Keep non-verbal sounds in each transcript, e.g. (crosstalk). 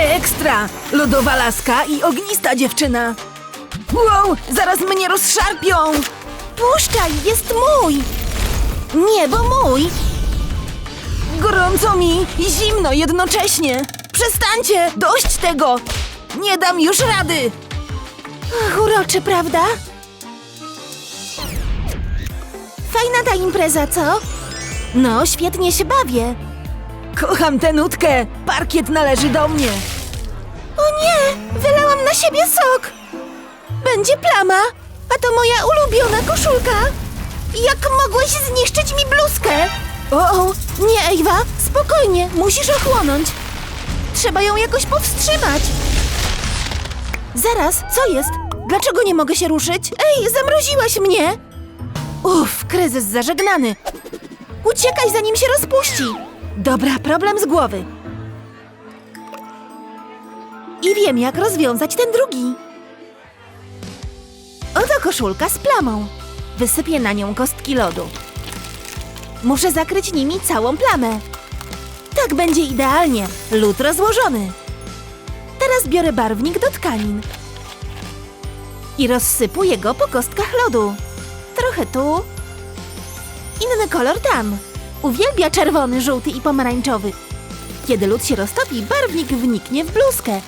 Ekstra! Lodowa laska i ognista dziewczyna. Wow, zaraz mnie rozszarpią! Puszczaj, jest mój! Nie, bo mój! Gorąco mi i zimno jednocześnie. Przestańcie! Dość tego! Nie dam już rady! Ach, uroczy, prawda? Fajna ta impreza, co? No, świetnie się bawię. Kocham tę nutkę! Parkiet należy do mnie! O nie! Wylałam na siebie sok! Będzie plama, a to moja ulubiona koszulka! Jak mogłeś zniszczyć mi bluzkę? O, o, nie, Ewa, spokojnie, musisz ochłonąć. Trzeba ją jakoś powstrzymać. Zaraz, co jest? Dlaczego nie mogę się ruszyć? Ej, zamroziłaś mnie! Uff, kryzys zażegnany. Uciekaj, zanim się rozpuści. Dobra, problem z głowy. I wiem, jak rozwiązać ten drugi. Oto koszulka z plamą. Wysypię na nią kostki lodu. Muszę zakryć nimi całą plamę. Tak będzie idealnie. Lód rozłożony. Teraz biorę barwnik do tkanin. I rozsypuję go po kostkach lodu. Trochę tu. Inny kolor tam. Uwielbia czerwony, żółty i pomarańczowy. Kiedy lód się roztopi, barwnik wniknie w bluzkę.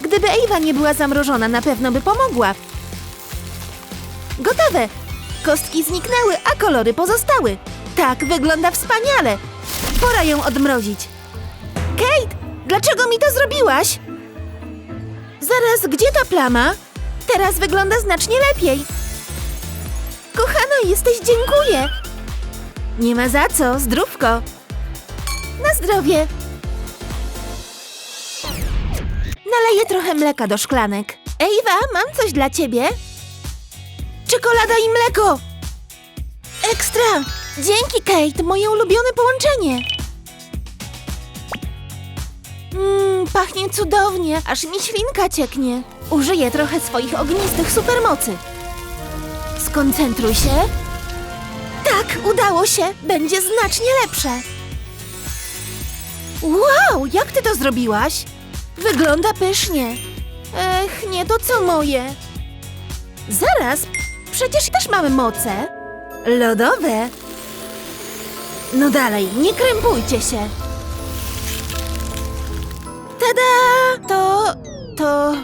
Gdyby Ewa nie była zamrożona, na pewno by pomogła. Gotowe! Kostki zniknęły, a kolory pozostały. Tak, wygląda wspaniale. Pora ją odmrozić. Kate, dlaczego mi to zrobiłaś? Zaraz, gdzie ta plama? Teraz wygląda znacznie lepiej. Kochana, jesteś, dziękuję. Nie ma za co, zdrówko. Na zdrowie. Naleję trochę mleka do szklanek. Ewa, mam coś dla ciebie. Czekolada i mleko! Ekstra! Dzięki, Kate, moje ulubione połączenie. Mmm, pachnie cudownie, aż mi ślinka cieknie. Użyję trochę swoich ognistych supermocy. Skoncentruj się. Tak, udało się. Będzie znacznie lepsze. Wow, jak ty to zrobiłaś? Wygląda pysznie. Ech, nie to co moje. Zaraz, przecież też mamy moce. Lodowe. No dalej, nie krępujcie się. Tada! To... to...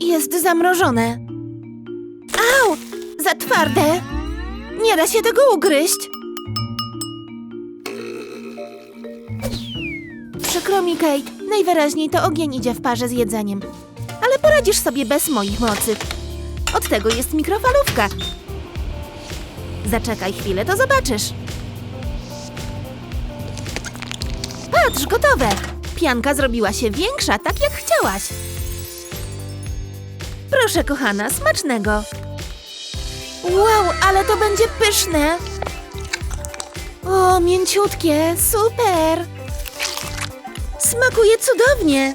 Jest zamrożone. Au! Za twarde. Nie da się tego ugryźć. Przykro mi, Kate. Najwyraźniej to ogień idzie w parze z jedzeniem. Ale poradzisz sobie bez moich mocy. Od tego jest mikrofalówka. Zaczekaj chwilę, to zobaczysz. Patrz, gotowe. Pianka zrobiła się większa, tak jak chciałaś. Proszę, kochana, smacznego. Wow, ale to będzie pyszne. O, mięciutkie, super. Smakuje cudownie.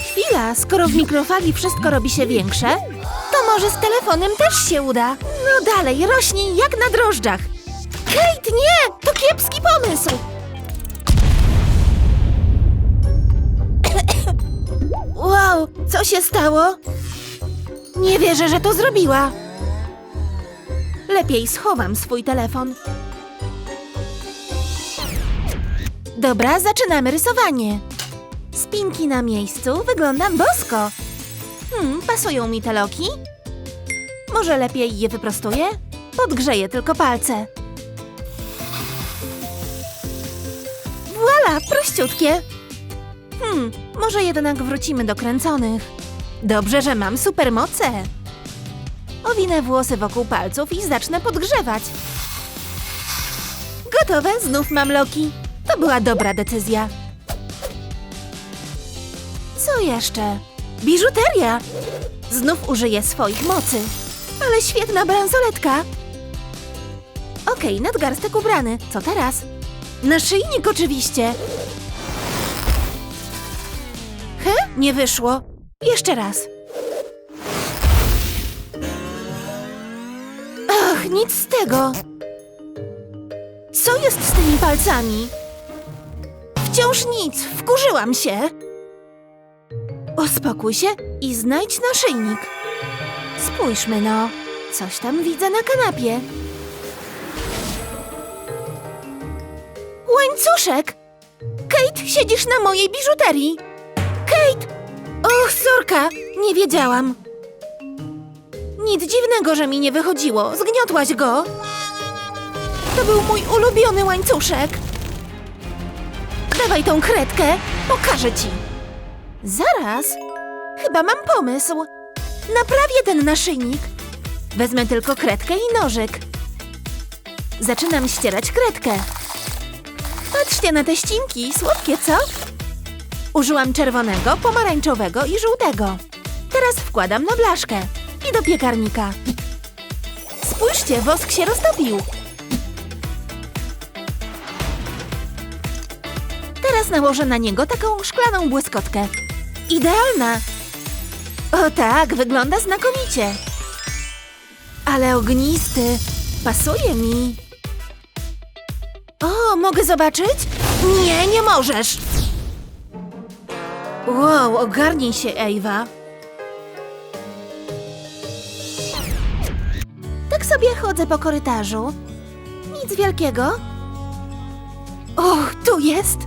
Chwila, skoro w mikrofali wszystko robi się większe, to może z telefonem też się uda. No dalej, rośnij jak na drożdżach. Kate, nie! To kiepski pomysł! (coughs) Wow, co się stało? Nie wierzę, że to zrobiła. Lepiej schowam swój telefon. Dobra, zaczynamy rysowanie. Spinki na miejscu, wyglądam bosko. Hmm, pasują mi te loki? Może lepiej je wyprostuję? Podgrzeję tylko palce. Voila, prościutkie. Hmm, może jednak wrócimy do kręconych. Dobrze, że mam supermoce. Owinę włosy wokół palców i zacznę podgrzewać. Gotowe, znów mam loki. To była dobra decyzja. Co jeszcze? Biżuteria! Znów użyję swoich mocy. Ale świetna bransoletka. Okej, nadgarstek ubrany. Co teraz? Naszyjnik oczywiście. He? Nie wyszło. Jeszcze raz. Ach, nic z tego. Co jest z tymi palcami? Wciąż nic, wkurzyłam się. Uspokój się i znajdź naszyjnik. Spójrzmy no, coś tam widzę na kanapie. Łańcuszek! Kate, siedzisz na mojej biżuterii. Kate! Och, sorka, nie wiedziałam. Nic dziwnego, że mi nie wychodziło. Zgniotłaś go. To był mój ulubiony łańcuszek. Dawaj tą kredkę, pokażę ci. Zaraz. Chyba mam pomysł. Naprawię ten naszyjnik. Wezmę tylko kredkę i nożyk. Zaczynam ścierać kredkę. Patrzcie na te ścinki, słodkie, co? Użyłam czerwonego, pomarańczowego i żółtego. Teraz wkładam na blaszkę i do piekarnika. Spójrzcie, wosk się roztopił. Teraz nałożę na niego taką szklaną błyskotkę. Idealna! O tak, wygląda znakomicie. Ale ognisty, pasuje mi. O, mogę zobaczyć? Nie, nie możesz. Wow, ogarnij się, Ewa. Tak sobie chodzę po korytarzu. Nic wielkiego. Och, tu jest.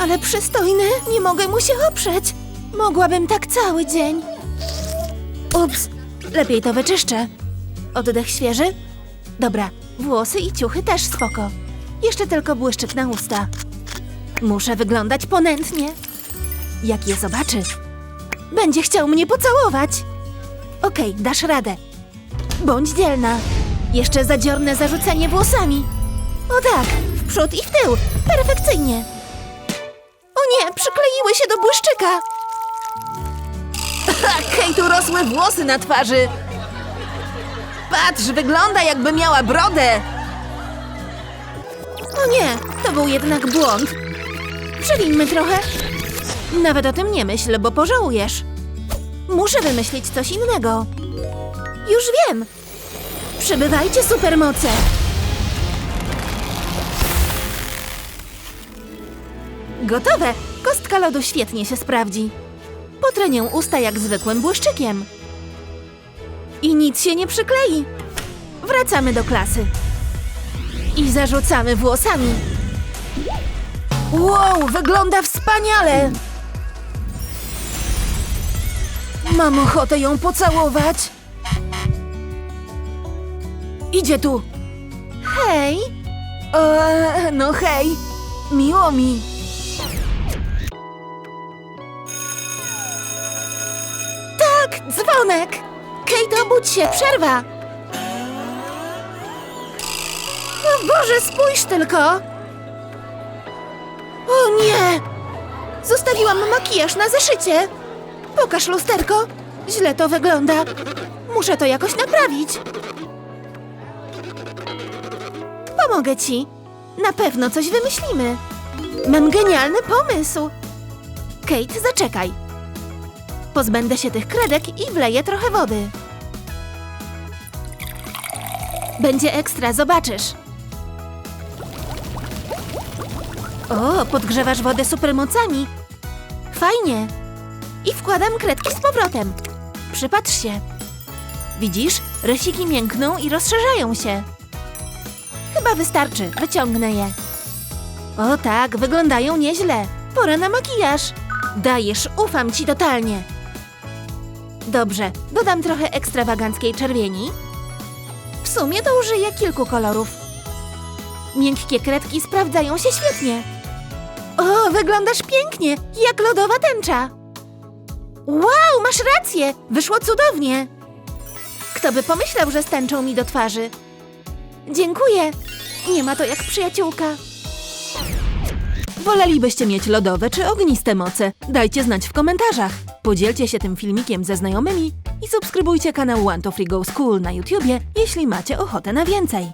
Ale przystojny, nie mogę mu się oprzeć. Mogłabym tak cały dzień. Ups, lepiej to wyczyszczę. Oddech świeży? Dobra, włosy i ciuchy też spoko. Jeszcze tylko błyszczyk na usta. Muszę wyglądać ponętnie. Jak je zobaczy, będzie chciał mnie pocałować. Okej, dasz radę. Bądź dzielna. Jeszcze zadziorne zarzucenie włosami. O tak, w przód i w tył. Perfekcyjnie. O nie, przykleiły się do błyszczyka. (laughs) Ha, Kate urosły włosy na twarzy. Patrz, wygląda jakby miała brodę. O nie, to był jednak błąd. Przewińmy trochę. Nawet o tym nie myśl, bo pożałujesz. Muszę wymyślić coś innego. Już wiem. Przybywajcie supermoce. Gotowe. Kostka lodu świetnie się sprawdzi. Potrę nią usta jak zwykłym błyszczykiem. I nic się nie przyklei. Wracamy do klasy. I zarzucamy włosami. Wow, wygląda wspaniale. Mam ochotę ją pocałować. Idzie tu. Hej, no hej, miło mi. tak, dzwonek! Kate, obudź się, przerwa! O Boże, spójrz tylko! O nie! Zostawiłam makijaż na zeszycie! Pokaż lusterko! Źle to wygląda. Muszę to jakoś naprawić. Pomogę ci. Na pewno coś wymyślimy. Mam genialny pomysł. Kate, zaczekaj. Pozbędę się tych kredek i wleję trochę wody. Będzie ekstra, zobaczysz. O, podgrzewasz wodę supermocami. Fajnie. I wkładam kredki z powrotem. Przypatrz się. Widzisz? Rysiki miękną i rozszerzają się. Chyba wystarczy, wyciągnę je. O tak, wyglądają nieźle. Pora na makijaż. Dajesz, ufam ci totalnie. Dobrze, dodam trochę ekstrawaganckiej czerwieni. W sumie to użyję kilku kolorów. Miękkie kredki sprawdzają się świetnie. O, wyglądasz pięknie, jak lodowa tęcza. Wow, masz rację, wyszło cudownie. Kto by pomyślał, że stęczą mi do twarzy? Dziękuję. Nie ma to jak przyjaciółka. Wolelibyście mieć lodowe czy ogniste moce? Dajcie znać w komentarzach. Podzielcie się tym filmikiem ze znajomymi i subskrybujcie kanał One to Free Go School na YouTubie, jeśli macie ochotę na więcej.